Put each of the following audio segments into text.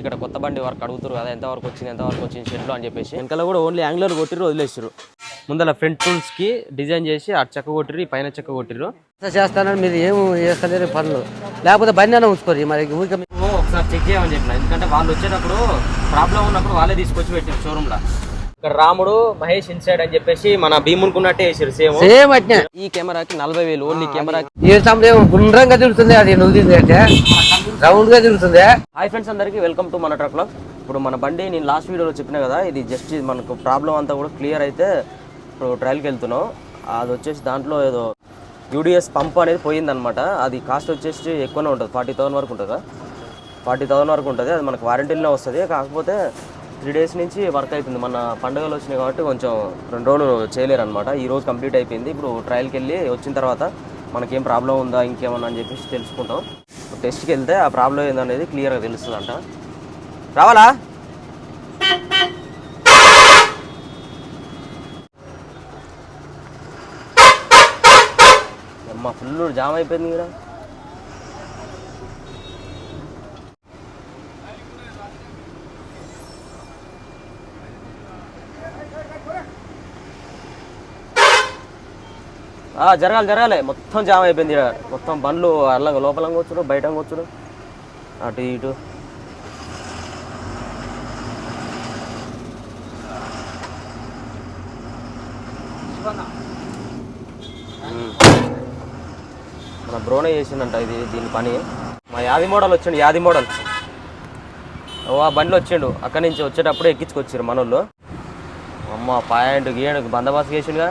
ఇక్కడ కొత్త బండి వరకు అడుగుతారు కదా ఎంత వరకు వచ్చింది ఎంత వరకు వచ్చింది షెడ్లో అని చెప్పేసి. వెనకాల కూడా ఓన్లీ యాంగులర్ కొట్టిరు వదిలేసారు ముందర ఫ్రంట్ టూల్స్కి డిజైన్ చేసి అటు చెక్క కొట్టిరు ఈ పైన చెక్క కొట్టిరు చేస్తానని మీరు ఏం చేస్తలేరు పనులు. లేకపోతే బండి అన్న ఉంచుకోరు మరి ఊరికే ఒకసారి చెక్ చేయమని చెప్పిన. ఎందుకంటే వాళ్ళు వచ్చేటప్పుడు ప్రాబ్లం ఉన్నప్పుడు వాళ్ళే తీసుకొచ్చి పెట్టారు షోరూమ్లో. ఇక్కడ రాముడు మహేష్ ఇన్సైడ్ అని చెప్పేసి మన భీమునుకున్నట్టే వేసారు సేమ్. సేమ్ అట్నే. ఈ కెమెరాకి నలభై వేలు ఓన్లీ కెమెరాకి ఏ సమయం గుండ్రంగా తిరుగుతుంది అది నువ్వు తిరిగితే రౌండ్గా తిరుగుతుంది. హాయ్ ఫ్రెండ్స్ అందరికీ వెల్కమ్ టు మన ట్రక్లో. ఇప్పుడు మన బండి నేను లాస్ట్ వీడియోలో చెప్పిన కదా ఇది జస్ట్ మనకు ప్రాబ్లం అంతా కూడా క్లియర్ అయితే ఇప్పుడు ట్రయల్కి వెళ్తున్నాం. అది వచ్చేసి దాంట్లో ఏదో యూడిఎస్ పంప్ అనేది పోయిందనమాట అది కాస్ట్ వచ్చేసి ఎక్కువనే ఉంటుంది ఫార్టీ థౌసండ్ వరకు ఉంటుందా? ఫార్టీ థౌసండ్ వరకు ఉంటుంది అది మనకు వారంటీలోనే వస్తుంది. కాకపోతే త్రీ డేస్ నుంచి వర్క్ అవుతుంది మన పండుగలు వచ్చినాయి కాబట్టి కొంచెం రెండు రోజులు చేయలేరు అనమాట ఈ రోజు కంప్లీట్ అయిపోయింది. ఇప్పుడు ట్రయల్కి వెళ్ళి వచ్చిన తర్వాత మనకేం ప్రాబ్లం ఉందా ఇంకేమన్నా అని చెప్పేసి తెలుసుకుంటాం. టెస్ట్కి వెళ్తే ఆ ప్రాబ్లం ఏందనేది క్లియర్గా తెలుస్తుందంట. రావాలా? అమ్మ ఫుల్ జామ్ అయిపోయింది కదా జరగాలి జరగాలి. మొత్తం జామ్ అయిపోయింది ఇక్కడ మొత్తం బండ్లు అల్ల లోపల వచ్చుడు బయట వచ్చుడు అటు ఇటు. మన బ్రోనే చేసిందంట ఇది దీని పని. మా యాది మోడల్ వచ్చిండు యాది మోడల్. ఓ ఆ బండిలో వచ్చిండు. అక్కడి నుంచి వచ్చేటప్పుడు ఎక్కించుకొచ్చారు మనోళ్ళు. అమ్మ పాయింట్ గీయడానికి బందోబస్తు చేసిండుగా.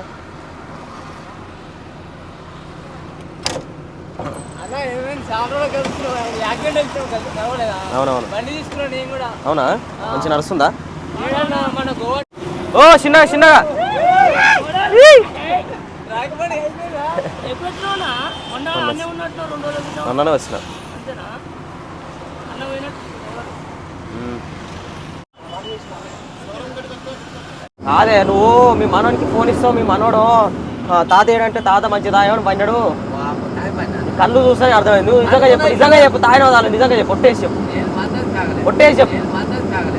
అవునవును. అవునా? మంచి నడుస్తుందా? ఓ చిన్నగా చిన్నగా మొన్ననే వచ్చిన. కాదే నువ్వు మీ మనోనికి ఫోన్ ఇస్తావు మీ మనోడు తాత ఏడంటే తాత మంచిదా ఏమని పన్నాడు కళ్ళు చూస్తే అర్థమైంది. నువ్వు నిజంగా చెప్పు నిజంగా చెప్పు తాగిన వాళ్ళు నిజంగా చెప్పు ఒట్టేసి చెప్పు. ఒట్టేసి చెప్పు.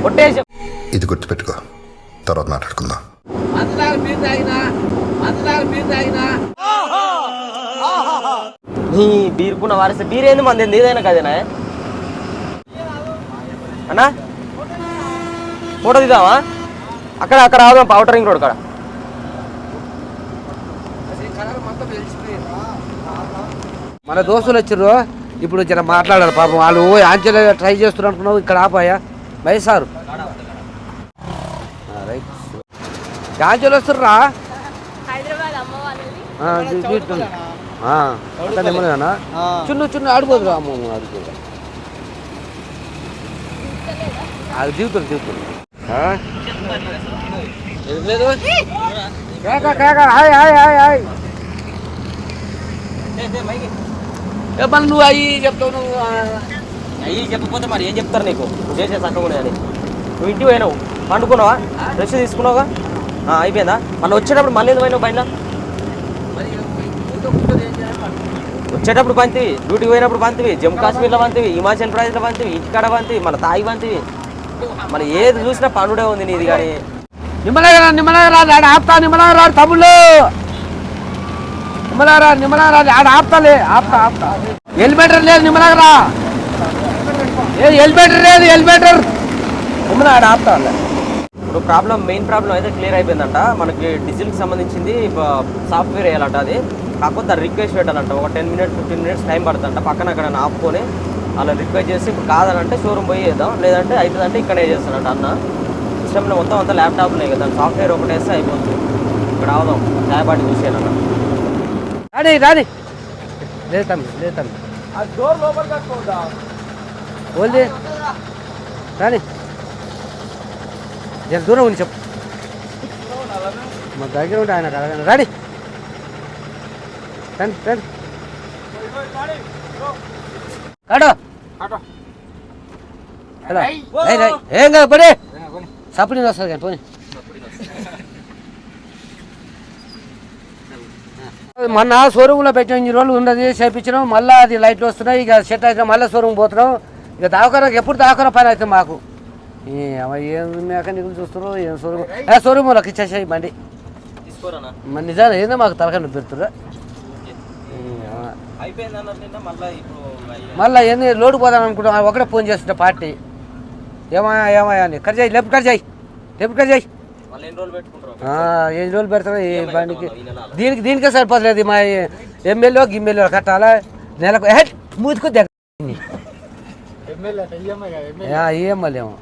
ఒట్టేసి చెప్పు. ఇది గుర్తుపెట్టుకో. తర్వాత మాట్లాడుకుందాం. నీ బీరుకున్న వారిస్తే బీర్ ఏంది మంది? ఏంది? ఏదైనా కదేనా అన్నా? ఫోటో దిద్దామా? అక్కడ అక్కడ ఆదాం పౌటర్ రింగ్ రోడ్ కాడ. మన దోస్తులు వచ్చిర్రు? ఇప్పుడు జర మాట్లాడారు పాపం. వాళ్ళు ఓ ఆంచల్ ట్రై చేస్తున్నారు అనుకున్నావు ఇక్కడ ఆపాయా? బయసారు రైట్. ఆంచల్ వస్తుర్రా? అంతా చున్ను చున్ను ఆడిపోదురా అమ్మ ఆడిపోదు అది దిగుతుంది దిగుతుంది. లేదు? కేక కేక హాయ్ హాయ్ హాయ్ హాయ్. మళ్ళీ నువ్వు అయ్యి చెప్తావు నువ్వు అయ్యి చెప్పకపోతే మరి ఏం చెప్తారు నీకు? చేసే సక్కగా అని నువ్వు ఇంటికి పోయినావు పండుకున్నావా? రెస్ట్ తీసుకున్నావుగా? ఆ, అయిపోయిందా? మళ్ళీ వచ్చేటప్పుడు మళ్ళీ ఎందుకు పోయినావు బయట? వచ్చేటప్పుడు పంతివి డ్యూటీకి పోయినప్పుడు పంతివి జమ్మూ కాశ్మీర్లో పంతివి హిమాచల్ ప్రదేశ్లో పంతివి ఇంటికాడ పంతివి మన తాగి పంతివి. మన ఏది చూసినా పండుడే ఉంది నీది కానీ. నిమ్మలంగా రా నిమ్మలంగా రాదు ఆడ ఆపుతా నిమ్మలంగా రాడు తమ్ముళ్ళు. నిమ్మలంగా రా ఆడ ఆపుతాలే ఆపుతా ఆపుతా. హెల్మెటర్ లేదు నిమ్మలాగరా రా ఏ హెల్మెటర్ లేదు హెల్మెటర్ నిమ్మల ఆడ ఆపుతా ఇప్పుడు ప్రాబ్లం మెయిన్ ప్రాబ్లం అయితే క్లియర్ అయిపోయిందంట. మనకి డీజిల్కి సంబంధించింది సాఫ్ట్వేర్ వేయాలంట అది. కాకపోతే దాన్ని రిక్వెస్ట్ పెట్టాలంట. ఒక ten minutes fifteen minutes time పడుతుందంట. పక్కన అక్కడ ఆపుకొని అలా రిక్వెస్ట్ చేసి ఇప్పుడు కాదనంటే షోరూమ్ పోయి చేద్దాం. లేదంటే అవుతుందంటే ఇక్కడే చేస్తానంట అన్న. సిస్టమ్లో మొత్తం అంతా ల్యాప్టాప్ కదా. సాఫ్ట్వేర్ ఒకటేస్తే అయిపోతుంది. ఇక్కడ అవదాం ఛాయపాటి చూసేయాలన్నా రాని రాని. లేదు తమ్మి లేదు తమ్మి. ఓల్ది రాని. జర దూరం ఉంది చెప్పు. మా దగ్గర ఉంటే ఆయన కలగండి రాని. రండి రండి. కాడు హలో. ఏం కాదు పడి. సప్పుడు వస్తుంది కానీ పోనీ. మొన్న షోరూంలో పెట్టిన ఇన్ని రోజులు ఉన్నది చేయించినాం మళ్ళీ అది లైట్లు వస్తున్నాయి ఇక సెట్ అయితే మళ్ళీ షోరూమ్ పోతున్నాం. ఇక దావకరకు ఎప్పుడు దావకర పని అయితే మాకు? ఏం మెకానికల్ చూస్తారు ఏం షోరూమ్ ఏ షోరూమ్లోకి ఇచ్చేసాయి బండి. మరి నిజాలు ఏందో మాకు తలకని పెడుతురా మళ్ళీ ఏంది లోడ్ పోదాం అనుకుంటాం ఒకటే ఫోన్ చేస్తుంటే పార్టీ. ఏమయ్యా ఏమయ్యా అని. కట్ చేయి లెఫ్ట్ కట్ చేయి. లెఫ్ట్ కట్ చేయి. ఎన్ని రోజులు పెడతారో? ఈ బండికి దీనికి దీనికే సరిపోతలేదు. మా ఎమ్మెల్యే గిమ్మెల్యే కట్టాలా? నెలకు ఏ మూతుకు దగ్గర ఈఎంఎల్ ఏమో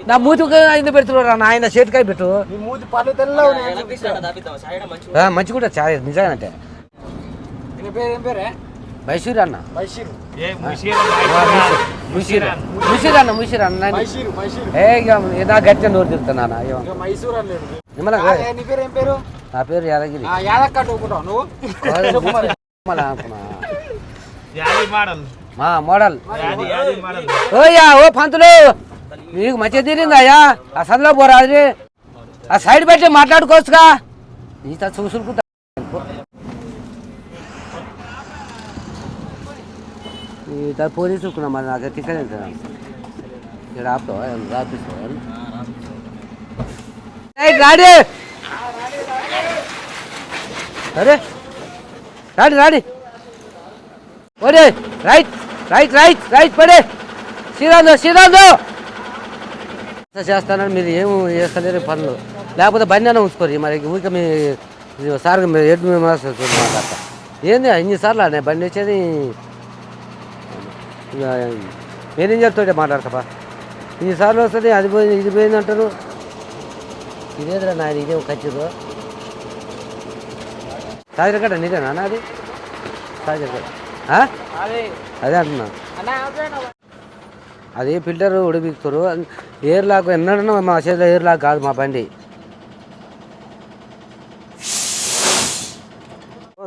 నా మూతికి ఆయన పెడుతున్నాడు నా ఆయన చేతికాయ పెట్టు. ఆ, మంచి కూడా చాలా నిజానంటే మైసూర్ అన్న ముషీర్ ముషీర్ అన్న ముషీర్ అన్న ఏ ఇక నా గట్టి నోరు తిరుగుతున్నా నా పేరు యాదగిరి. మా మోడల్. ఓయ్యా ఓ పంతులు! నీకు మంచిగా తీరిందా అయ్యా. ఆ సందులో పోరా అది. ఆ సైడ్ పెట్టి మాట్లాడుకోవచ్చుగా. ఈత చూసుకుంటా ఈత పోలీసుకున్నా మరి నాకు టికెట్ ఎంత ఇక్కడ ఆపుతావా రాపిస్తావా రైట్ రాడి అరే రాడి రాడి ఓడే రైట్ రైట్ రైట్ రైట్ పడే శ్రీరాందో శ్రీరాందో చేస్తానని మీరు ఏం చేస్తలేరు పనులు. లేకపోతే బండి అన్న ఉంచుకోరు మరి. ఊరికే మీ సార్ మీరు ఎటు మేము మాట్లాడతా. ఏంది ఇన్నిసార్లు అనే బండి వచ్చేది? నేనేం చెప్తాడే మాట్లాడతాపా? ఇన్నిసార్లు వస్తుంది అది పోయింది ఇది పోయింది అంటారు. ఇదేదిరా నాది ఇదే ఖచ్చితంగా సాజరగడ్డ నీదేనా నాది సాజరగడ్డ? అదే. అంటున్నా. అదే ఫిల్టర్ ఉడిపిస్తారు. ఎయిర్ లాక్ ఎన్నడన్నా మా చేతిలో ఎయిర్ లాక్ కాదు మా బండి.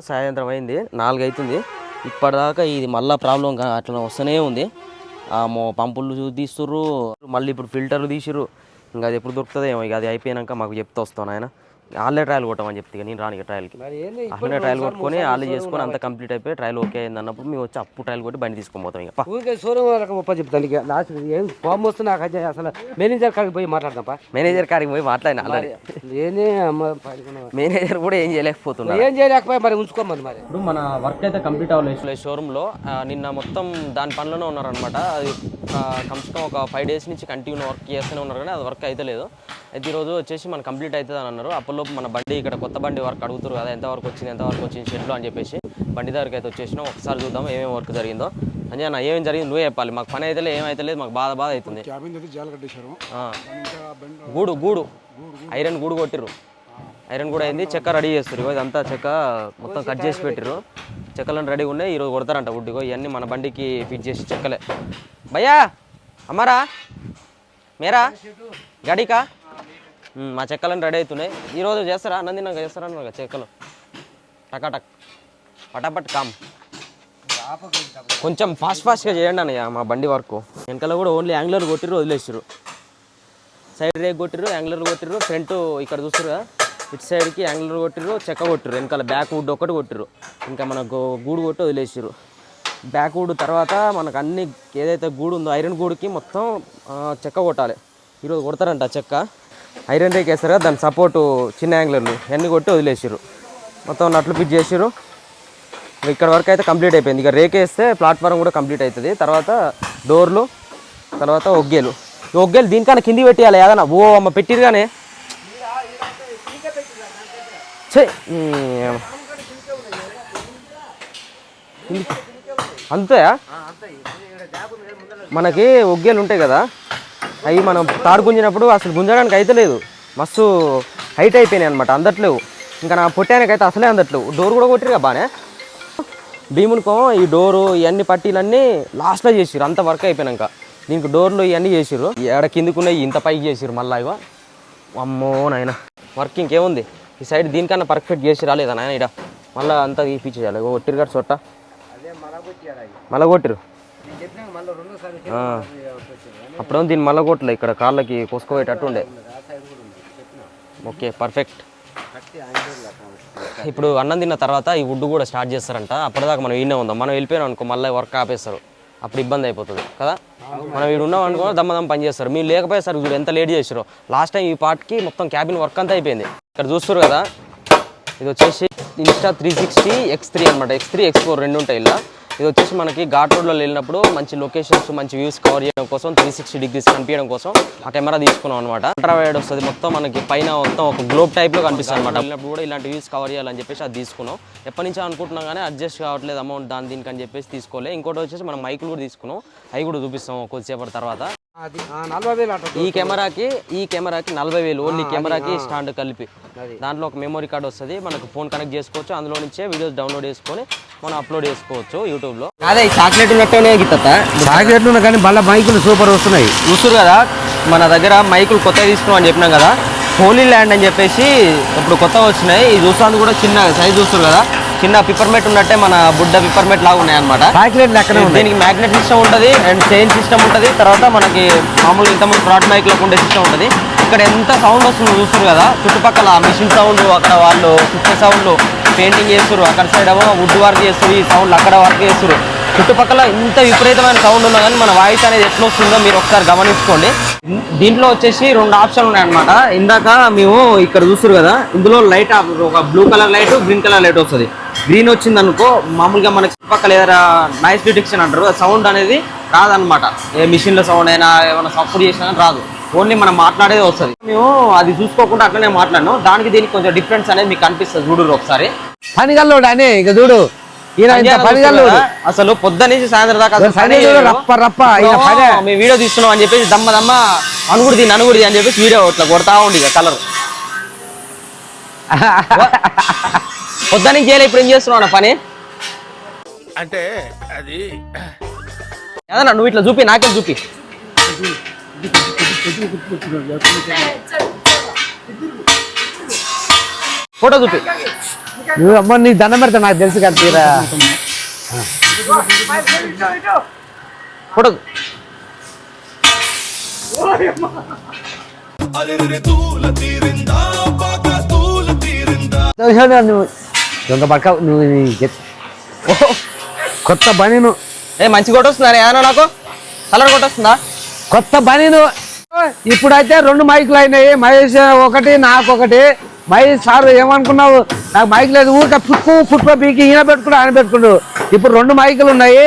సాయంత్రం అయింది నాలుగు అవుతుంది ఇప్పటిదాకా ఇది మళ్ళీ ప్రాబ్లం అట్లా వస్తూనే ఉంది. ఆ పంపులు చూ- తీస్తుర్రు. మళ్ళీ ఇప్పుడు ఫిల్టర్లు తీసిర్రు. ఇంకా అది ఎప్పుడు దొరుకుతుందో ఏమో ఇక అది అయిపోయాక మాకు చెప్తా వస్తాను ఆయన వాళ్ళే ట్రయల్ కొట్టమని చెప్తే నేను రాను ట్రయల్కి మరి ఏంది అట్లనే ట్రయల్ కొట్టుకొని వాళ్ళు చేసుకొని అంత కంప్లీట్ అయిపోయి ట్రయల్ ఓకే అయింది అన్నప్పుడు మేము వచ్చి అప్పుడు ట్రయల్ కొట్టి బండి తీసుకొని పోతాం ఇక. ఊరికే షోరూమ్ వాళ్ళకి ఒప్ప చెప్తాను ఇక. లాస్ట్ ఏం ఫామ్ వస్తే నాకు అది అసలు మేనేజర్ కాడికి పోయి మాట్లాడదాంపా మేనేజర్ కాడికి పోయి మాట్లాడిన ఆల్రెడీ. పడుకున్నావా? మేనేజర్ కూడా ఏం చేయలేకపోతున్నారు ఏం చేయలేకపోయి మరి ఉంచుకోమని మరి. ఇప్పుడు మన వర్క్ అయితే కంప్లీట్ అవ్వలేదు. షోరూంలో నిన్న మొత్తం దాని పనిలోనే ఉన్నారనమాట అది కమ్స్కమ్ ఒక ఫైవ్ డేస్ నుంచి కంటిన్యూ వర్క్ చేస్తూనే ఉన్నారు కానీ అది వర్క్ అయితే లేదు. అయితే ఈరోజు వచ్చేసి మన కంప్లీట్ అవుతుంది అని అన్నారు. అప్పటిలోపు మన బండి ఇక్కడ కొత్త బండి వర్క్ అడుగుతారు కదా ఎంత వరకు వచ్చింది ఎంత వరకు వచ్చింది షెడ్లో అని చెప్పేసి బండి దగ్గరికి అయితే వచ్చేసినాం. ఒకసారి చూద్దాం ఏమేమి వర్క్ జరిగిందో. అంజీ అన్న ఏమేమి జరిగింది నువ్వే చెప్పాలి. మాకు పని అయితే ఏమైతే లేదు మాకు బాధ బాధ అవుతుంది. గూడు గూడు. ఐరన్ గూడు కొట్టిర్రు. ఐరన్ కూడా అయింది చెక్క రెడీ చేస్తారు ఇగో ఇదంతా చెక్క మొత్తం కట్ చేసి పెట్టిర్రు. చెక్కలను రెడీ ఉన్నాయి ఈరోజు కొడతారంట వుడ్ ఇగో ఇవన్నీ మన బండికి ఫిట్ చేసి చెక్కలే. భయ్యా అమ్మారా మేరా గడికా? మా చెక్కలను రెడీ అవుతున్నాయి. ఈరోజు చేస్తారా? నంది నాకు చేస్తారా? అన్నారు చెక్కలు. టకాటక్ పటాపట్ కామ్. కొంచెం ఫాస్ట్ ఫాస్ట్గా చేయండి అన్నయ్య మా బండి వర్క్. వెనకాల కూడా ఓన్లీ యాంగ్లర్ కొట్టిర్రు వదిలేసారు సైడ్ రేక్ కొట్టిర్రు యాంగ్లర్ కొట్టిర్రు ఫ్రంట్ ఇక్కడ చూస్తారు కదా ఇటు సైడ్కి యాంగ్లర్ కొట్టిర్రు చెక్క కొట్టిర్రు. వెనకాల బ్యాక్ వుడ్ ఒకటి కొట్టిర్రు. ఇంకా మన గూడు కొట్టి వదిలేసారు బ్యాక్ వుడ్ తర్వాత మనకు అన్ని ఏదైతే గూడు ఉందో ఐరన్ గూడుకి మొత్తం చెక్క కొట్టాలి. ఈరోజు కొడతారంట చెక్క. ఐరన్ రేక్ వేస్తారు కదా దాని సపోర్టు చిన్న యాంగ్లర్లు అన్నీ కొట్టి వదిలేసారు మొత్తం నట్లు ఫిట్ చేసారు ఇక్కడ వరకు అయితే కంప్లీట్ అయిపోయింది. ఇక రేక్ వేస్తే ప్లాట్ఫారం కూడా కంప్లీట్ అవుతుంది తర్వాత డోర్లు తర్వాత ఒగ్గేలు. ఈ ఒగ్గేలు దీనికన్నా కింది పెట్టేయాలి. ఏదన్నా ఓ అమ్మ పెట్టిరుగానే ఛే, ఈ కిందికి. అంతేయా? మనకి ఒగ్గేలు ఉంటాయి కదా. అవి మనం తాడు గుంజినప్పుడు అసలు గుంజడానికి అయితే లేదు. మస్తు హైట్ అయిపోయినాయి అనమాట అందట్లేవు. ఇంకా నా పొట్టానికి అయితే అసలే అందట్లేవు. డోర్ కూడా కొట్టిరుగా బానే? భీమునికో ఈ డోరు ఇవన్నీ పట్టీలన్నీ లాస్ట్లో చేసిర్రు. అంత వర్క్ అయిపోయినాక దీనికి డోర్లు ఇవన్నీ చేసిర్రు. ఎడ కిందికున్నాయి ఇంత పైకి చేసిర్రు మళ్ళీ ఇగో. అమ్మో నాయన వర్క్ ఇంకేముంది? ఈ సైడ్ దీనికన్నా పర్ఫెక్ట్ చేసి రాలేదా నాయన ఇడ మళ్ళీ అంతా తీపిచ్చేయాలి. ఇగో కొట్టిరు గారు చొట్ట మళ్ళీ కొట్టిరు. అప్పుడేమో దీన్ని మళ్ళీ కొట్టలే ఇక్కడ కాళ్ళకి కోసుకోపోయేటట్టు ఉండే. ఓకే పర్ఫెక్ట్ ఇప్పుడు అన్నం తిన్న తర్వాత ఈ వుడ్ కూడా స్టార్ట్ చేస్తారంట. అప్పటిదాకా మనం ఈయనే ఉందాం. మనం వెళ్ళిపోయినాం అనుకో మళ్ళీ వర్క్ ఆపేస్తారు. అప్పుడు ఇబ్బంది అయిపోతుంది కదా? మనం వీడు ఉన్నాం అనుకో దమ్మ దమ్మ పని చేస్తారు. మీరు లేకపోయేసరికి చూడు ఎంత లేట్ చేసారో లాస్ట్ టైం ఈ పార్ట్కి మొత్తం క్యాబిన్ వర్క్ అంతా అయిపోయింది. ఇక్కడ చూస్తారు కదా? ఇది వచ్చేసి Insta three sixty X three అనమాట ఎక్స్ త్రీ ఎక్స్ ఫోర్ రెండు ఉంటాయి ఇలా. ఇది వచ్చేసి మనకి ఘాట్ రోడ్లో వెళ్ళినప్పుడు మంచి లొకేషన్స్ మంచి వ్యూస్ కవర్ చేయడం కోసం త్రీ సిక్స్టీ డిగ్రీస్ కనిపించడం కోసం ఆ కెమెరా తీసుకున్నాం అనమాట అల్ట్రావైడ్ వస్తుంది. మొత్తం మనకి పైన మొత్తం ఒక గ్లోబ్ టైప్లో కనిపిస్తుంది అనమాట వెళ్ళినప్పుడు కూడా ఇలాంటి వ్యూస్ కవర్ చేయాలని చెప్పేసి అది తీసుకున్నాం. ఎప్పటి నుంచో అనుకుంటున్నాం కానీ అడ్జస్ట్ కావట్లేదు అమౌంట్ దాని దీనికి అని చెప్పేసి తీసుకోలే. ఇంకోటి వచ్చేసి మనం మైకులు కూడా తీసుకున్నాం. అవి కూడా చూపిస్తాం కొద్దిసేపటి తర్వాత. ఈ కెమెరాకి ఈ కెమెరాకి నలభై వేలు. ఓన్లీ కెమెరాకి స్టాండ్ కలిపి. దాంట్లో ఒక మెమరీ కార్డ్ వస్తుంది. మనకు ఫోన్ కనెక్ట్ చేసుకోవచ్చు. అందులో నుంచే వీడియోస్ డౌన్లోడ్ చేసుకొని మనం అప్లోడ్ చేసుకోవచ్చు. యూట్యూబ్లో అదే చాక్లెట్ ఉన్నట్టునే గిత్త సాకెట్లు ఉన్నాయి కానీ మళ్ళీ మైకులు సూపర్ వస్తున్నాయి. చూస్తారు కదా మన దగ్గర మైకులు కొత్తగా తీసుకున్నాం చెప్పినాం కదా హోలీ ల్యాండ్ అని చెప్పేసి ఇప్పుడు కొత్తగా వచ్చినాయి. ఇది చూస్తాను కూడా చిన్న సైజ్ చూస్తారు కదా చిన్న పిపర్మెట్ ఉన్నట్టే మన బుడ్డ పిపర్మెట్ లాగా ఉన్నాయి అనమాట ఎక్కడ ఉన్నాయి. దీనికి మ్యాగ్నెట్ సిస్టమ్ ఉంటుంది అండ్ చైన్ సిస్టమ్ ఉంటుంది. తర్వాత మనకి మామూలుగా ఇంతకుముందు ఫ్రాడ్ మైక్లకు ఉండే సిస్టమ్ ఉంటుంది. ఇక్కడ ఎంత సౌండ్ వస్తుందో చూస్తారు కదా. చుట్టుపక్కల మిషన్ సౌండ్ అక్కడ వాళ్ళు సుత్తే సౌండ్ పెయింటింగ్ చేస్తారు అక్కడ సైడ్ ఏమో వుడ్ వర్క్ చేస్తారు ఈ సౌండ్ అక్కడ వర్క్ చేస్తారు చుట్టుపక్కల ఇంత విపరీతమైన సౌండ్ ఉన్నా కానీ మన వాయిస్ అనేది ఎట్లా వస్తుందో మీరు ఒకసారి గమనించుకోండి. దీంట్లో వచ్చేసి రెండు ఆప్షన్లు ఉన్నాయన్నమాట. ఇందాక మేము ఇక్కడ చూస్తారు కదా ఇందులో లైట్ ఒక blue colour light green colour light వస్తుంది. గ్రీన్ వచ్చింది అనుకో మామూలుగా మనకి చుట్టుపక్కల ఏదైనా నాయిస్ డిటెక్షన్ అంటారు సౌండ్ అనేది రాదనమాట ఏ మిషన్ల సౌండ్ అయినా ఏమైనా సపోర్ట్ చేసినా రాదు. ఓన్లీ మనం మాట్లాడేది వస్తుంది. మేము అది చూసుకోకుండా అట్లనే మాట్లాడినాం. దానికి దీనికి కొంచెం డిఫరెన్స్ అనేది మీకు కనిపిస్తుంది చూడు ఒకసారి. పనిగల్లోడు అని ఇక చూడు. అసలు పొద్దు నుంచి సాయంత్రం దాకా మేము వీడియో తీస్తున్నాం అని చెప్పేసి దమ్మ దమ్మ అనుగుడిది ననుగుడిది అని చెప్పేసి వీడియో ఇట్లా కొడతా ఉండి కలర్ పొద్దున చేయలే ఇప్పుడు ఏం చేస్తున్నావు అన్న పని? అంటే అది ఏదన్నా నువ్వు ఇట్లా చూపి నాకే చూపి. ఫోటో చూపి. నువ్వు అమ్మ నీకు దండం పెడతా నాకు తెలుసు కదా తీరా. ఫోటో నువ్వు. దొంగ పక్క నువ్వు నీ కొత్త బనీను. ఏ మంచి కొట్టొస్తుందా ఏదన్నా నాకు? కలర్ కొట్టొస్తుందా కొత్త బనీను. ఇప్పుడైతే రెండు మైకులు అయినాయి. మహేష్ ఒకటి నాకు ఒకటి. మహేష్ సార్ ఏమనుకున్నావు? నాకు మైక్ లేదు. ఊరికే పుట్టు పుట్టు పీకి ఈయన పెట్టుకుడు ఆయన పెట్టుకుండు. ఇప్పుడు రెండు మైకులు ఉన్నాయి.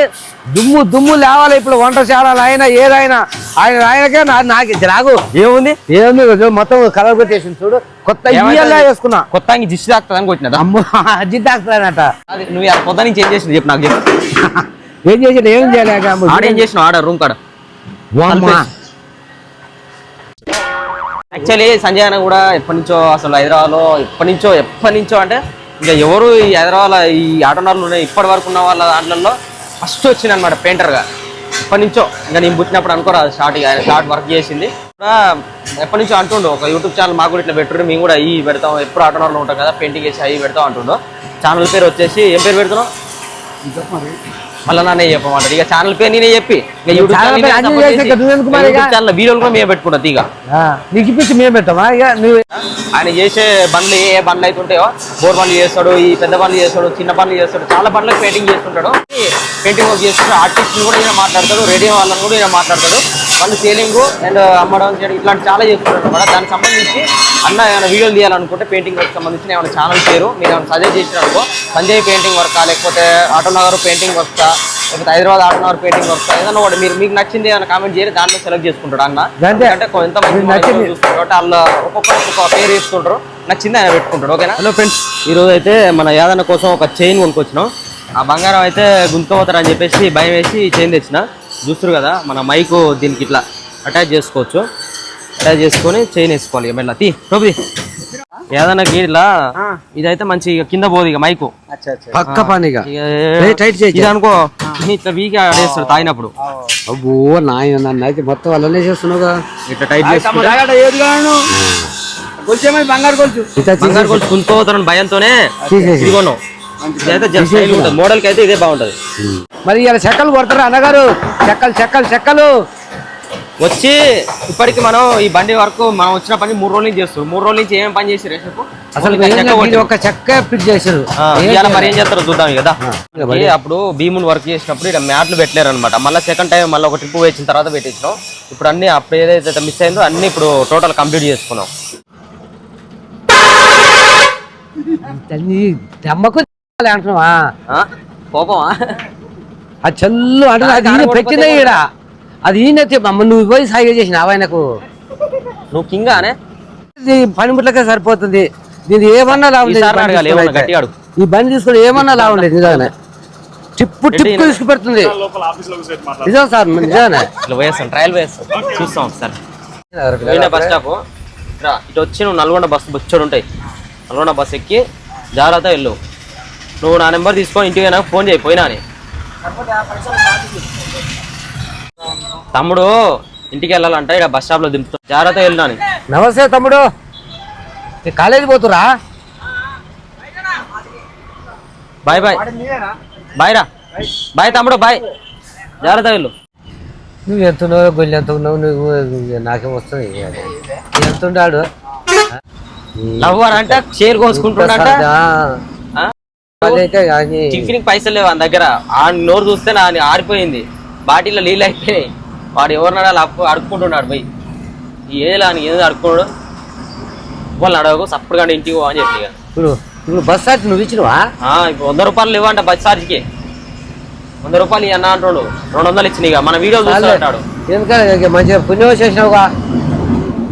దుమ్ము దుమ్ము లేవాలి ఇప్పుడు వంటశాలలు అయినా ఏదైనా. ఆయన ఆయనకే నాకు రాగు. ఏముంది? ఏముంది? మొత్తం కలర్ కొట్టేసింది చూడు. కొత్త వేసుకున్నా. కొత్త దిష్టి తాకుతుందని కొట్టినదా అమ్మో అజితాస్తానట అది నువ్వు ఇలా పొద్దు నుంచి ఏం చేసింది చెప్పు నాకు చెప్పు. ఏం చేసాడు? ఏం చేయలేక ఆడ ఏం చేసినావు? ఆడ రూమ్ కాడ. యాక్చువల్లీ సంజయ్ అన్న కూడా ఎప్పటి నుంచో అసలు హైదరాబాద్లో ఎప్పటి నుంచో ఎప్పటి నుంచో అంటే ఇంకా ఎవరు ఈ హైదరాబాద్ ఈ ఆటోనర్లు ఉన్నాయి ఇప్పటి వరకు ఉన్న వాళ్ళ దాంట్లో ఫస్ట్ వచ్చింది అనమాట పెయింటర్గా ఎప్పటి నుంచో ఇంకా నేను పుట్టినప్పుడు అనుకోరా షార్ట్ షార్ట్ వర్క్ చేసింది. కూడా ఎప్పటి నుంచో అంటుండు ఒక యూట్యూబ్ ఛానల్ మాకు కూడా ఇట్లా పెట్టుడు మేము కూడా ఈ పెడతాం ఎప్పుడు ఆటోనర్లు ఉంటాం కదా పెయింటింగ్ వేసి అవి పెడతాం అంటుండు. ఛానల్ పేరు వచ్చేసి ఏం పేరు పెడుతున్నావు? మళ్ళీ నానే చెప్పమంటాడు ఇక ఛానల్ పేరు నేనే చెప్పి. ఇక ఛానల్ ఇక ఇక? వీడియోలు కూడా మేము పెట్టుకుంటాం తీగ నీకు ఇప్పించి మేము పెట్టామా ఇక నువ్వు ఆయన చేసే బండ్లు ఏ బండ్లు అయితే ఉంటాయో బోర్ బండ్లు చేస్తాడు ఈ పెద్ద బండ్లు చేస్తాడు చిన్న బండ్లు చేస్తాడు చాలా బండ్లకు పెయింటింగ్ చేస్తుంటాడు. పెయింటింగ్ వర్క్ చేస్తాడు ఆర్టిస్ట్ కూడా ఈయన మాట్లాడతాడు రేడియో వాళ్ళని కూడా ఈయన మాట్లాడతాడు. వాళ్ళు సేలింగ్ అండ్ అమ్మడం చేయడం ఇట్లాంటి చాలా చేస్తుంటాడు దానికి సంబంధించి అన్న ఏమైనా వీడియోలు తీయాలనుకుంటే పెయింటింగ్ వర్క్ సంబంధించిన ఏమైనా ఛానల్ పేరు మీరు ఏమైనా సజెస్ట్ చేసినారనుకో సంజయ్ పెయింటింగ్ వర్కా లేకపోతే ఆటోనగర్ పెయింటింగ్ వర్క్సా లేకపోతే హైదరాబాద్ ఆటోనగర్ పెయింటింగ్ వర్క్సా ఏదైనా ఒకటి మీరు మీకు నచ్చింది ఏమైనా కామెంట్ చేయాలి దాంట్లో సెలెక్ట్ చేసుకుంటాడు అన్న. అంటే కొంతమంది. చూస్తారు కాబట్టి వాళ్ళు ఒక్కొక్కరు ఒక్కొక్క పేరు వేసుకుంటారు. నచ్చింది ఆయన పెట్టుకుంటాడు ఓకేనా? హలో ఫ్రెండ్స్ ఈ రోజు అయితే మన యాదన్న కోసం ఒక చైన్ కొనుక్కొచ్చినాం. ఆ బంగారం అయితే గుంతుకోపోతారని చెప్పేసి భయం వేసి చైన్ తెచ్చిన. చూస్తారు కదా మన మైకు దీనికి ఇట్లా అటాచ్ చేసుకోవచ్చు. అటాచ్ చేసుకొని చైన్ వేసుకోవాలి ఇక మెల్ల. తీ టోపి. ఏదన్నకి ఇట్లా ఇదైతే మంచి కింద పోదు ఇక మైకు పక్క. ఇది అనుకో ఇట్లా వీక్ ఆడేస్తాడు తాగినప్పుడు. అబ్బో నాయన నన్ను అయితే మొత్తం వాళ్ళనే చేస్తున్నావుగా. ఇట్లా టైట్ చేసుకుంటే బంగారు బంగారు గోల్డ్ కుంటుకోతారని భయంతోనే మోడల్కి అయితే ఇదే బాగుంటది. మరి ఇలా చెక్కలు కొడతారు అన్నగారు? చెక్కలు చెక్కలు చెక్కలు. వచ్చి ఇప్పటికి మనం ఈ బండి వరకు మనం వచ్చిన పని మూడు రోజుల నుంచి చేస్తాం మూడు రోజుల నుంచి ఏమేం పని చేసి రేపు అసలు. ఒక చెక్క ఫిట్ చేశారు ఇవాళ మరి? ఏం చేస్తారో చూద్దాం కదా అప్పుడు భీముని వర్క్ చేసినప్పుడు ఇక్కడ మ్యాట్లు పెట్టలేరు అనమాట మళ్ళీ సెకండ్ టైం మళ్ళీ ఒక ట్రిప్ వేసిన తర్వాత పెట్టించినాం. ఇప్పుడు అన్ని అప్పుడు ఏదైతే మిస్ అయిందో అన్ని ఇప్పుడు టోటల్ కంప్లీట్ చేసుకున్నాం. దెమ్మకు అంటున్నావా? కోపమా? ఆ చెల్లు అంటే పెట్టిందే ఈడ. అది ఈయన అమ్మ నువ్వు పోయి సాయిగా చేసిన ఆయనకు? నువ్వు కింగానే ఇది పనిముట్లకే సరిపోతుంది. దీని ఏమన్నా లాభం లేదు ఈ బండి తీసుకొని ఏమన్నా లాభం లేదు నిజానే టిప్పు టిప్పు తీసుకు పెడుతుంది నిజం సార్ నిజానే ఇట్లా వేస్తాం. ట్రయల్ చూస్తాం పోయిన బస్ స్టాప్ ఇటు వచ్చి నువ్వు నల్గొండ బస్సు బొచ్చోడు ఉంటాయి. నల్గొండ బస్ ఎక్కి జాగ్రత్త వెళ్ళు. నువ్వు నా నెంబర్ తీసుకొని ఇంటికి నాకు ఫోన్ చేయి పోయినా అని. తమ్ముడు ఇంటికి వెళ్ళాలంటే ఇక్కడ బస్ స్టాప్లో దింపుతా. జాగ్రత్త వెళ్ళు అని నమస్తే తమ్ముడు. ఈ కాలేజీ పోతురా బాయ్ బాయ్. బాయ్ రా బాయ్ తమ్ముడు బాయ్. జాగ్రత్త వెళ్ళు. నువ్వు ఎంత ఉన్నావు గొల్లి ఎంత ఉన్నావు నువ్వు నాకేం వస్తుంది? ఎంత ఉండాడు? అంటే షేర్ ఆ? టిఫిన్ పైసలు లేవు ఆయన దగ్గర. ఆ నోరు చూస్తే నా ఆరిపోయింది. బాటిల్లో నీళ్ళు అయిపోయినాయి. వాడు ఎవరినాడా అప్పు అడుక్కుంటున్నాడు పోయి. ఈ ఏలా అని ఏదో అడుక్కున్నాడు వాళ్ళు అడగకు సప్పుడు కానీ ఇంటికి పో అని చెప్పి. ఇప్పుడు ఇప్పుడు బస్ సార్ నువ్వు ఇచ్చినవా? ఇప్పుడు వంద రూపాయలు లేవంట బస్ ఛార్జ్కి. వంద రూపాయలు ఇవ్వన్నా అంటున్నాడు రెండు వందలు ఇచ్చినాయి మన వీడియో చూస్తా అంటాడు. ఎందుకంటే మంచిగా పుణ్యం చేసినావుగా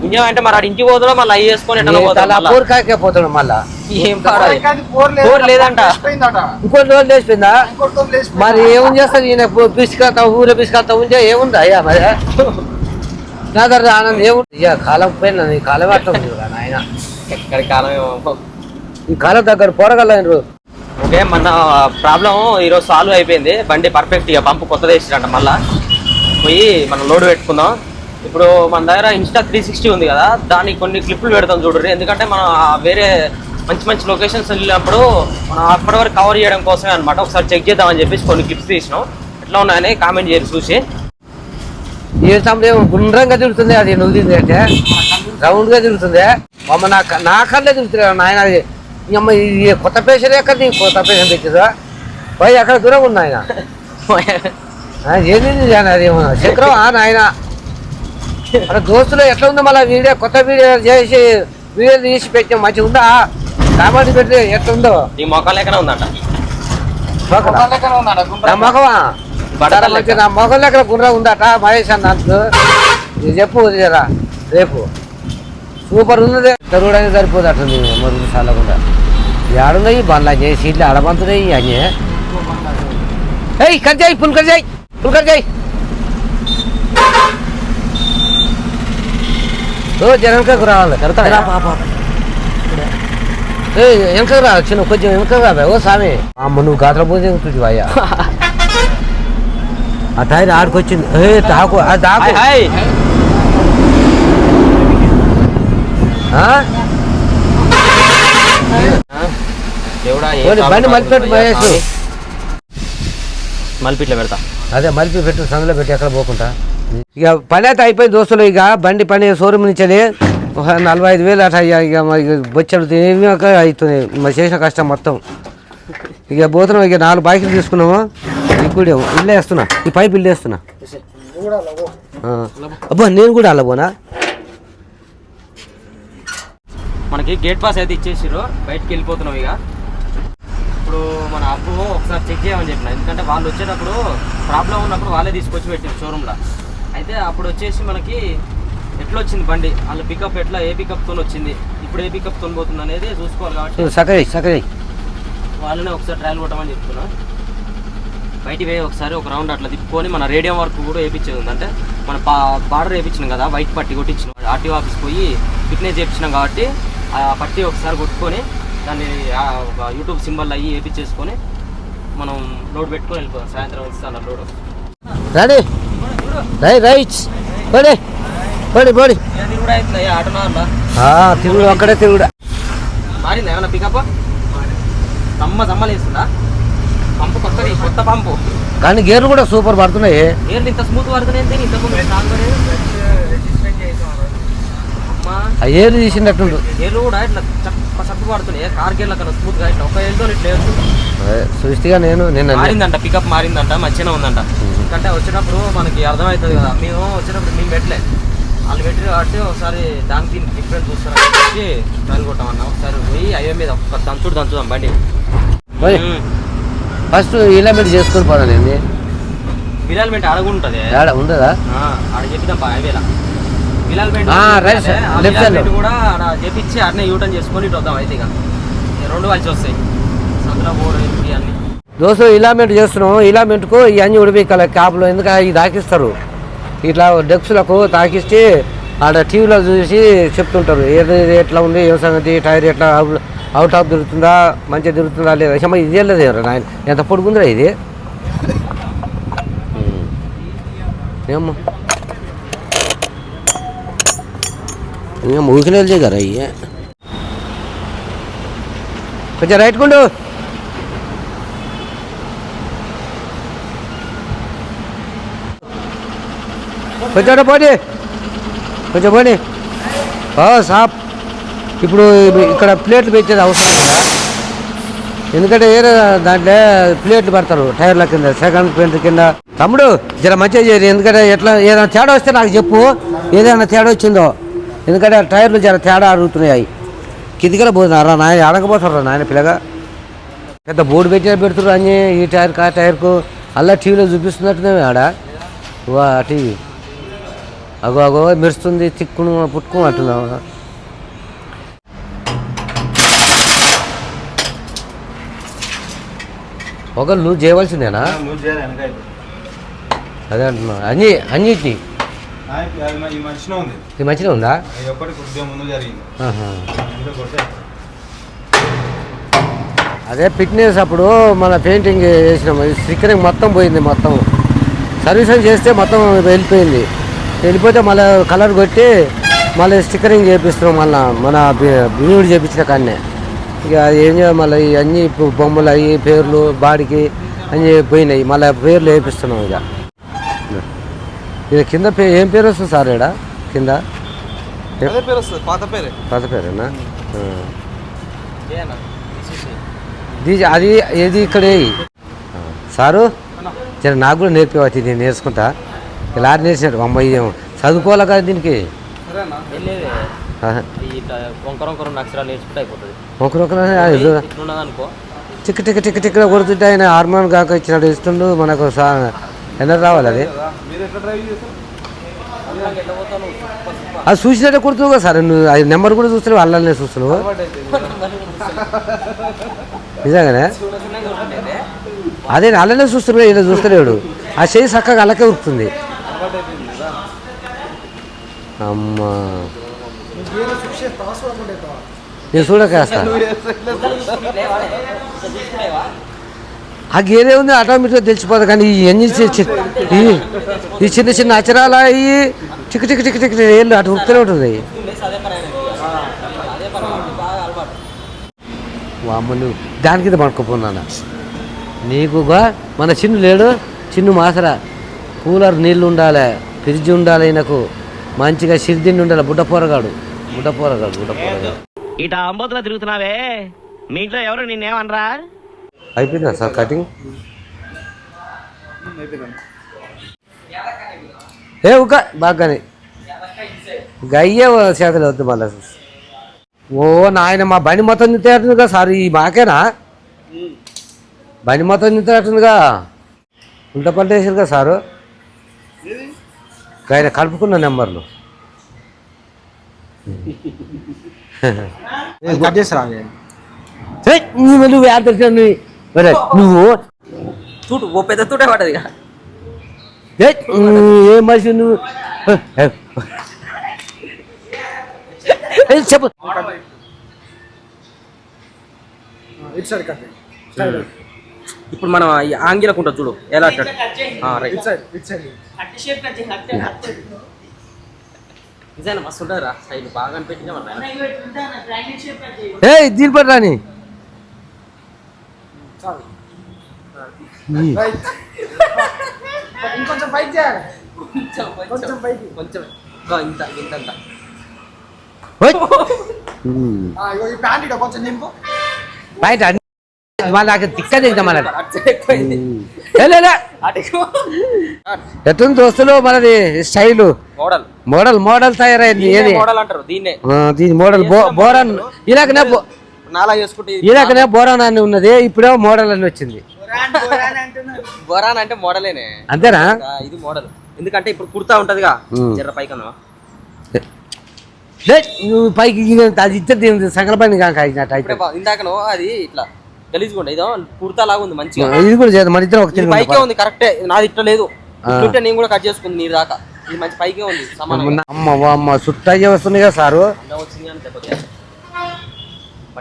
ఇంకేం అంటే మరి ఇంటికి పోతాడో మళ్ళీ అవి చేసుకొని ఎట్లా పోతాడు? పూరకాయకే పోతాడు మళ్ళా. ఏం పాడాలి లేదంట ఇంకోటి రోజులు లేచిపోయిందా? మరి ఏం చేస్తుంది ఈయన పిసుకెళ్తా ఊరే పిసుకెళ్తా ఉంటే ఏముంది అయ్యా మరి? నా దగ్గర ఆనందం ఏముంది? ఇక కాలం పోయినా నీ కాలం అట్లా ఉంది నాయన. ఎక్కడి కాలం ఏమో ఈ కాలం దగ్గర పోరగలరు ఓకే మన ప్రాబ్లం ఈరోజు సాల్వ్ అయిపోయింది. బండి పర్ఫెక్ట్ ఇక పంపు కొత్తది వేసిరంట మళ్ళా. పోయి మనం లోడ్ పెట్టుకుందాం. ఇప్పుడు మన దగ్గర ఇన్స్టా త్రీ సిక్స్టీ ఉంది కదా దానికి కొన్ని క్లిప్లు పెడతాం చూడరు ఎందుకంటే మనం వేరే మంచి మంచి లొకేషన్స్ వెళ్ళినప్పుడు మనం అప్పటి వరకు కవర్ చేయడం కోసమే అనమాట ఒకసారి చెక్ చేద్దామని చెప్పేసి కొన్ని క్లిప్స్ తీసినాం. ఎట్లా ఉన్నాయని కామెంట్ చేసి చూసి. ఏ సమయం? గుండ్రంగా తిరుగుతుంది అది నువ్వు తిరిగి అంటే రౌండ్గా తిరుగుతుంది. అమ్మ నా నా కళ్ళే తిరుగుతుంది నాయన. అమ్మ ఇది కొత్త పేషెంట్ ఎక్కడ నీ కొత్త పేషెంట్ తెచ్చిందా? పోయి అక్కడ దూరం ఉంది ఆయన ఏంది అది చక్రం ఆ నాయన? అక్కడ దోస్తులు ఎట్లా ఉంది మళ్ళీ వీడియో కొత్త వీడియో చేసి వీడియో తీసి పెట్టాం మంచిగా ఉందా? కాబట్టి పెట్టి ఎట్లా ఉందో? ఈ మొక్కలు లెక్కనే ఉందంట. నా మొఖమా? నా మొఖం లెక్కన గుండ్రా ఉందట మహేష్ అన్న చెప్పు జరా రేపు. సూపర్ ఉన్నదే తరువుడానికి సరిపోదు అట్టుంది మరుగు చల్లకుండా ఏడుందో ఈ బండ్లా చేసి సీట్లు అడబంతున్నాయి అన్నీ ఏయ్ కర్జాయి ఫుల్ కర్జాయి ఫుల్ కర్జాయి ఓ జనంకకు రావాలి పా. ఏయ్ వెనకకు రా చిన్న కొంచెం వెనకకు రా ఓ స్వామి. అమ్మ నువ్వు గాత్ర పూజ అయ్యా. ఆ టైర్ ఆడుకొచ్చింది. ఏ తాకు ఆ ఏ పోనీ, బండి మలిపెట్టు మహేష్. మలిపిట్ల పెడతా. అదే మలిపి పెట్టు సందులో పెట్టి ఎక్కడ పోకుండా ఇక పని అయితే అయిపోయింది దోస్తులు ఇక బండి పని షోరూమ్ నుంచే ఒక నలభై ఐదు వేలు అట్లా ఇక ఇక మరి ఇక బొచ్చడు ఏమి అవుతుంది మరి చేసిన కష్టం మొత్తం. ఇక పోతున్నాం ఇక నాలుగు బైకులు తీసుకున్నాము ఇప్పుడు ఇల్లు వేస్తున్నా ఈ పైపు ఇల్లు వేస్తున్నా. అబ్బా నేను కూడా అలా పోనా? మనకి గేట్ పాస్ అయితే ఇచ్చేసారు బయటకి వెళ్ళిపోతున్నాం ఇక. ఇప్పుడు మన అప్పు ఒకసారి చెక్ చేయమని చెప్పిన ఎందుకంటే వాళ్ళు వచ్చేటప్పుడు ప్రాబ్లం ఉన్నప్పుడు వాళ్ళే తీసుకొచ్చి పెట్టారు షోరూమ్లో అయితే అప్పుడు వచ్చేసి మనకి ఎట్లా వచ్చింది బండి? వాళ్ళ పికప్ ఎట్లా? ఏ పికప్తో వచ్చింది? ఇప్పుడు ఏ పికప్తో పోతుంది అనేది చూసుకోవాలి కాబట్టి సకరై సకరై వాళ్ళనే ఒకసారి ట్రయల్ కొట్టమని చెప్తున్నా. బయటికి పోయి ఒకసారి ఒక రౌండ్ అట్లా తిప్పుకొని మన రేడియం వర్క్ కూడా వేయించేది ఉంది అంటే మన బార్డర్ వేయించినాం కదా వైట్ పట్టి కొట్టించినాం. ఆర్టీఓ ఆఫీస్ పోయి ఫిట్నెస్ చేయించినాం కాబట్టి ఆ పట్టి ఒకసారి కొట్టుకొని దాన్ని యూట్యూబ్ సింబల్ అయ్యి వేయించేసుకొని మనం లోడ్ పెట్టుకొని వెళ్ళిపోదాం. సాయంత్రం ఇస్తాను లోడ్ రెడీ రై రైట్ పడి పడి పడి. ఆటోనా తిరుగుడు అక్కడే తిరుగుడు. మారింది? పికప్ సమ్మ పంపు కొత్తది కొత్త పంపు. కానీ గేర్లు కూడా సూపర్ పడుతున్నాయి. ఏంటి ఇంత స్మూత్ స్ట్రాంగ్ ఏరు తీసినట్టుండు ఏళ్ళు కూడా ఇట్లా చక్క చక్క పడుతున్నాయి కార్ గేర్ల కన్నా స్మూత్గా ఇట్లా ఒక ఏళ్ళతో ఇట్లా లేదు అదే, సృష్టిగా నేను నిన్న మారిందంట పికప్ మారిందంట మంచిగా ఉందంట. ఎందుకంటే వచ్చేటప్పుడు మనకి అర్థమవుతుంది కదా మేము వచ్చేటప్పుడు మేము పెట్టలే. వాళ్ళు పెట్టి కాబట్టి ఒకసారి దానికి డిఫరెన్స్ చూస్తారని చెప్పి ట్రైల్ కొట్టామన్నా. ఒకసారి పోయి అయ్యో మీద ఒక దంచుడు దంచుదాం బండి. ఫస్ట్ ఇలా మీరు చేసుకొని పోదాను ఏంది? బిలాల్ మెంట్ అడగుంటది ఉండదా? ఆడ చెప్పిద్దాం బా హైవేలా బిలాల్ మెంట్ ఆ, right side, left side లో. కూడా చేపించి ఆడనే యూటర్న్ చేసుకొని ఇటు వద్దాం అయితే ఇక. ఈ రెండు కలిసి వస్తాయి. సందులో మూడు ఇవి అన్ని. దోస్తు ఇలామెంట్ చేస్తున్నాం ఇలామెంట్కు ఇవన్నీ ఉడిపికాలి క్యాప్లో ఎందుకంటే ఇవి తాకిస్తారు? ఇట్లా డెక్స్లకు తాకిస్తే ఆడ టీవీలో చూసి చెప్తుంటారు. ఏది ఎట్లా ఉంది? ఏ సంగతి? టైర్ ఎట్లా అవుట్- ఆఫ్ తిరుగుతుందా? మంచిగా తిరుగుతుందా? లేదా? ఏమో ఇదే లేదు నాయన ఎంత పొడుగుందిరా ఇది. ఏమో. ఇంకా ఊకిన వెళ్ళే కదా అయ్యే కొంచెం రైట్ కొండు కొంచెం పోనీ కొంచెం పోనీ సాప్ ఇప్పుడు ఇక్కడ ప్లేట్లు పెట్టేది అవసరం లేదా. ఎందుకంటే వేరే దాంట్లో ప్లేట్లు పెడతారు టైర్ల కింద సెకండ్ ప్లేట్ కింద. తమ్ముడు జర మంచిగా చేయరు ఎందుకంటే ఎట్లా ఏదైనా తేడా వస్తే నాకు చెప్పు. ఏదైనా తేడా వచ్చిందో. ఎందుకంటే ఆ టైర్లు జర తేడా అడుగుతున్నాయి కిందికనే పోతున్నారా నాయన అడగపోతారా నాయన పిల్లగా. పెద్ద బోర్డు పెట్టి పెడుతున్నారు అన్నీ ఈ టైర్ కా టైర్కు. అలా టీవీలో చూపిస్తున్నట్టునే ఆడ. వా టీవీ. అగో అగో మెరుస్తుంది తిక్కును పుట్టుకు అంటున్నావు. ఒకరు నువ్వు చేయవలసిందేనా? అదే అంటున్నా. అన్ని అన్నిటిని. ఈ మనిషినే ఉంది. మంచిగా ఉందా? ఒక్కటి కొద్దిగా ముందు జరిగింది. అదే ఫిట్నెస్ అప్పుడు మన పెయింటింగ్ వేసినాము ఈ స్టిక్కరింగ్ మొత్తం పోయింది మొత్తం. సర్వీసింగ్ చేస్తే మొత్తం వెళ్ళిపోయింది. వెళ్ళిపోతే మళ్ళీ కలర్ కొట్టి మళ్ళీ స్టిక్కరింగ్ చేపిస్తున్నాం మళ్ళీ. మన బిల్లుడు చేపించిన కాన్నే ఇక అది ఏం చేయాలి మళ్ళీ? అన్ని బొమ్మలు అవి పేర్లు బాడీకి అన్నీ పోయినాయి. మళ్ళీ పేర్లు వేపిస్తున్నాం ఇక. ఇది కింద పే ఏం పేరు వస్తుంది సార్ ఇక్కడ కింద? అదే పేరు వస్తుంది పాత పేరే. పాత పేరేనా? అది ఏది ఇక్కడ. సారు? సరే నాకు కూడా నేర్పేవచ్చు నేను నేర్చుకుంటా? ఇలా నేర్చినాడు అమ్మాయి ఏమో చదువుకోవాలి కదా దీనికి? ఒకరొకరు ఇట్లున్నది అనుకో టిక్ టిక్ టిక్ టిక్ కొడుతుంటే ఆయన హార్మోన్ కాక ఇచ్చినాడు ఇస్తుండు మనకు ఎంత రావాలి అది. అది చూసినట్టే కొడుతున్నావు కదా సార్ నువ్వు అది నెంబర్ కూడా చూస్తున్నావు అల్లనే చూస్తున్నావు నిజంగానే? అదే అల్లనే చూస్తున్నావు ఈయన చూస్తలేడు. ఆ చేయి చక్కగా అల్లకే ఉరుకుతుంది. అమ్మా. నేను చూడకేస్తా ఆ గేరే ఉంది ఆటోమేటిక్గా తెలిసిపోదు. కానీ ఈ ఎన్ని ఈ చిన్న చిన్న అచరాలు అవి టిక్ టిక్ టిక్ టిక్ ఏళ్ళు అటు ఉరుకుతూనే ఉంటుంది. వామ్మను వామ్మ నువ్వు దాని కింద పడుకోపోన్నాను నీకుగా మన చిన్ను లేడు చిన్ను మాసరా. కూలర్ నీళ్ళు ఉండాలి ఫ్రిడ్జ్ ఉండాలి నాకు మంచిగా సిరిదిండి ఉండాలి బుడ్డ పోరగాడు. బుడ్డ పోరగాడు బుడ్డ పోరగాడు. ఇట అంబోతులా తిరుగుతున్నావే. మీ ఇంట్లో ఎవరు నిన్నేమనరా? అయిపోయిందా సార్ కటింగ్? ఏ ఒక బాగానే. గయ్యే చేతలు వద్దు మళ్ళీ ఓ నాయన మా బండి మొత్తం నింతేటుందిగా సార్ ఈ మాకేనా? బండి మొత్తం నింతేటుందిగా ఉల్ట పల్ట వేసారుగా సారు? ఆయన కలుపుకున్న నెంబర్లు. నువ్వు యాద తెలిసిన నువ్వు చూడు ఓ పెద్ద తూటే పడ్డది ఏ మనిషి నువ్వు చెప్పు ఇప్పుడు మనం ఆంగిలకు ఉంటుంది చూడు ఎలా అట్టాడు రైట్. నిజాన్ని మస్తు ఉంటుంది రా సైడ్ బాగా అనిపెట్టినా ఏ దీని రాని ఈ, కొంచెం కొంచెం ఇంకా ఇంత ఇంత నాకు ఏ, లే, లే. ఎట్టుంది దోస్తులు మనది స్టైలు? మోడల్. మోడల్ మోడల్ తయారైంది ఏది? మోడల్ అంటారు దీన్నే. ఆ, దీని మోడల్ బో బోరన్ ఇలాగనే నాలా చేసుకుంటే ఇది ఇలాగనే బోరాన్ అని ఉన్నది ఇప్పుడేమో మోడల్ అని వచ్చింది. బొరాన్ అంటే మోడలేనే. అంతేనా? ఇది మోడల్. ఎందుకంటే ఇప్పుడు కుర్తా ఉంటదిగా. జర్ర నువ్వు పైకి అది అయితే ఇప్పుడే బా- ఇందాకనో అది ఇట్లా గలీజ్గుండే ఇదో కుర్తా లాగా ఉంది మంచిగా. ఇది కూడా చేద్దాం మన ఇద్దరం పైకే ఉంది కరెక్టే. నాది ఇట్లా లేదు. ఇట్లుంటే నేను కూడా కట్ చేసుకుంది నీ దాకా. ఇది మంచి పైకే ఉంది సమానం అమ్మ అమ్మ చుట్టయ్య వస్తుంది కదా సారు. వచ్చింది అని చెప్పొచ్చు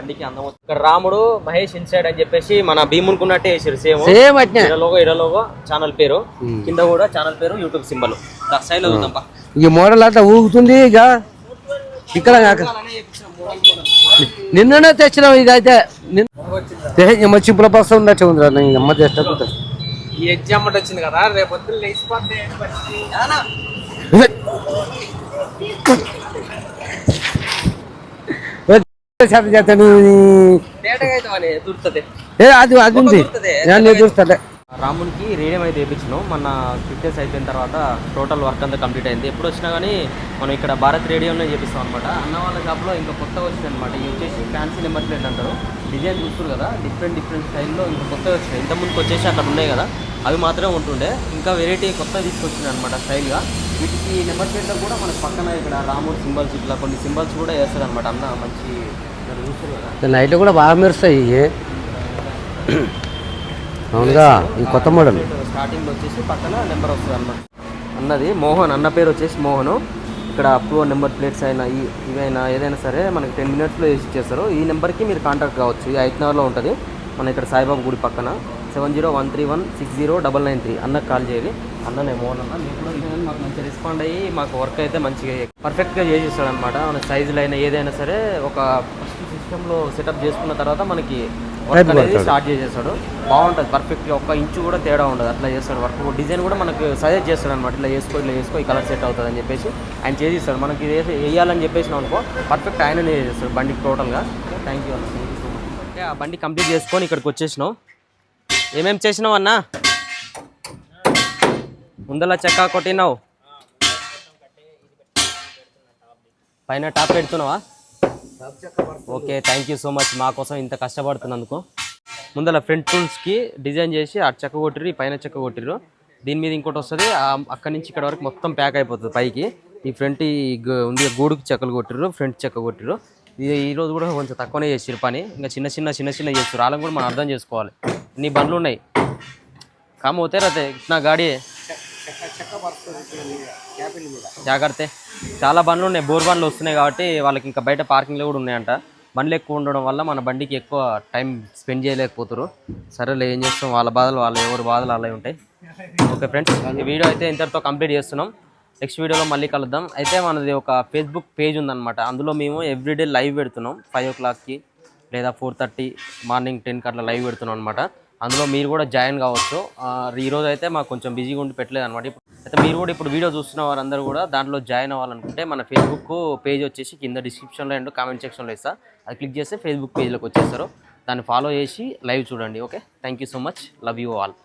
బండికి అందం ఇక్కడ రాముడు మహేష్ ఇన్సైడ్ అని చెప్పేసి మన భీమునుకున్నట్టే వేసారు సేమ్. సేమ్ అట్నే. ఇడలోగో ఇడలోగో ఛానల్ పేరు. కింద కూడా ఛానల్ పేరు యూట్యూబ్ సింబల్. సైడ్ చూద్దాం. ఈ మోడల్ అంతా ఊగుతుంది ఇక. ఇక్కడ కాక. నిన్ననే తెచ్చినాం ఇదైతే. నిన్న చింపుల బస్సు ఉన్నట్టు ఉంది రా అమ్మ చేస్తా ఈ ఎగ్జామ్ వచ్చింది కదా రేపు లేచిపోతే ఏ అది అది ఉంది. నేను చూస్తాలే రామునికి రేడియం అయితే వేయించినాం మన ఫిట్నెస్ అయిపోయిన తర్వాత టోటల్ వర్క్ అంతా కంప్లీట్ అయింది. ఎప్పుడు వచ్చినా కానీ మనం ఇక్కడ భారత్ రేడియోలో చేపిస్తాం అనమాట అన్న వాళ్ళ షాప్లో ఇంకా కొత్తగా వచ్చింది అనమాట ఇవి వచ్చేసి ఫ్యాన్సీ నెంబర్ ప్లేట్ అంటారు. డిజైన్ చూస్తారు కదా డిఫరెంట్ డిఫరెంట్ స్టైల్లో ఇంకా కొత్తగా వచ్చినాయి ఇంత ముందుకు వచ్చేసి అక్కడ ఉన్నాయి కదా అవి మాత్రమే ఉంటుండే. ఇంకా వెరైటీ కొత్తగా తీసుకొచ్చింది అనమాట స్టైల్గా. వీటికి నెంబర్ ప్లేట్లో కూడా మనకు పక్కన ఇక్కడ రాముడు సింబల్స్ ఇట్లా కొన్ని సింబల్స్ కూడా వేస్తారు అనమాట అన్న మంచి నైట్లో కూడా బాగా మెరుస్తాయి ఇవి. అవునుగా ఈ కొత్త మోడల్. స్టార్టింగ్ వచ్చేసి పక్కన నెంబర్ వస్తుంది అన్నమాట. అన్నది మోహన్ అన్న పేరు వచ్చేసి మోహన్. ఇక్కడ అప్రూవ్ నెంబర్ ప్లేట్స్ అయినా ఈ ఇవైనా ఏదైనా సరే మనకి టెన్ మినిట్స్లో వేసి ఇచ్చేస్తారు. ఈ నెంబర్కి మీరు కాంటాక్ట్ కావచ్చు. ఈ ఐదునగర్లో ఉంటుంది. మన ఇక్కడ సాయిబాబా గుడి పక్కన. Seven zero one three one six zero double nine three. అన్నకు కాల్ చేయాలి. అన్ననే మోహన్ అన్న. మీకు కూడా మాకు మంచిగా రెస్పాండ్ అయ్యి మాకు వర్క్ అయితే మంచిగా పర్ఫెక్ట్గా చేసేస్తాడు అనమాట మన సైజులు అయినా ఏదైనా సరే ఒక సిస్టంలో సెటప్ చేసుకున్న తర్వాత మనకి వర్క్ అనేది స్టార్ట్ చేసేస్తాడు. బాగుంటుంది పర్ఫెక్ట్గా ఒక్క ఇంచు కూడా తేడా ఉండదు అట్లా చేస్తాడు వర్క్ డిజైన్ కూడా మనకు సజెస్ట్ చేస్తాడు అనమాట ఇట్లా చేసుకో ఇట్లా చేసుకో ఈ కలర్ సెట్ అవుతుంది అని చెప్పేసి ఆయన చేసిస్తాడు. మనకి ఇది వేయాలని చెప్పేసి అనుకో పర్ఫెక్ట్ ఆయననే చేస్తాడు బండికి టోటల్గా థ్యాంక్ యూ అన్న. అంటే ఆ బండి కంప్లీట్ చేసుకొని ఇక్కడికి వచ్చేసినాం. ఏమేం చేసినావు అన్న? ముందల చెక్క కొట్టినావు. పైన top పెడుతున్నావా? Okay thank you so much మా కోసం ఇంత కష్టపడుతున్నందుకు. ముందర ఫ్రంట్ టూల్స్కి డిజైన్ చేసి అటు చెక్క కొట్టిరు ఈ పైన చెక్క కొట్టిరు దీని మీద ఇంకోటి వస్తుంది అక్కడి నుంచి ఇక్కడ వరకు మొత్తం ప్యాక్ అయిపోతుంది పైకి. ఈ ఫ్రంట్ ఈ ఉంది గూడుకి చెక్కలు కొట్టిరు ఫ్రంట్ చెక్క కొట్టిరు ఇది ఈ రోజు కూడా కొంచెం తక్కువనే చేసిరు పని. ఇంకా చిన్న చిన్న చిన్న చిన్న చేస్తారు వాళ్ళని కూడా మనం అర్థం చేసుకోవాలి. నీ బండ్లు ఉన్నాయి. కామ్ పోతే రతే నా గాడి జాగ్రత్త. చాలా బండ్లు ఉన్నాయి. బోర్ బండ్లు వస్తున్నాయి కాబట్టి వాళ్ళకి ఇంకా బయట పార్కింగ్లో కూడా ఉన్నాయంట. బండ్లు ఎక్కువ ఉండడం వల్ల మన బండికి ఎక్కువ టైం స్పెండ్ చేయలేకపోతారు. సరేలే ఏం చేస్తాం? వాళ్ళ బాధలు వాళ్ళ ఎవరి బాధలు అలాగే ఉంటాయి. ఓకే ఫ్రెండ్స్ ఈ వీడియో అయితే ఇంతటితో కంప్లీట్ చేస్తున్నాం. నెక్స్ట్ వీడియోలో మళ్ళీ కలుద్దాం. అయితే మనది ఒక ఫేస్బుక్ పేజ్ ఉందన్నమాట. అందులో మేము ఎవ్రీడే లైవ్ పెడుతున్నాం. ఫైవ్ ఓ క్లాక్కి లేదా ఫోర్ థర్టీ మార్నింగ్ టెన్కి అట్లా లైవ్ పెడుతున్నాం అనమాట అందులో మీరు కూడా జాయిన్ కావచ్చు. ఈరోజు అయితే మాకు కొంచెం బిజీగా ఉండి పెట్టలేదు అనమాట అయితే మీరు కూడా ఇప్పుడు వీడియో చూస్తున్న వారందరూ కూడా దాంట్లో జాయిన్ అవ్వాలనుకుంటే మన ఫేస్బుక్ పేజ్ వచ్చేసి కింద డిస్క్రిప్షన్లో అండ్ కామెంట్ సెక్షన్లో ఇస్తా. అది క్లిక్ చేస్తే ఫేస్బుక్ పేజ్లోకి వచ్చేస్తారు. దాన్ని ఫాలో చేసి లైవ్ చూడండి okay? Thank you so much. Love you all.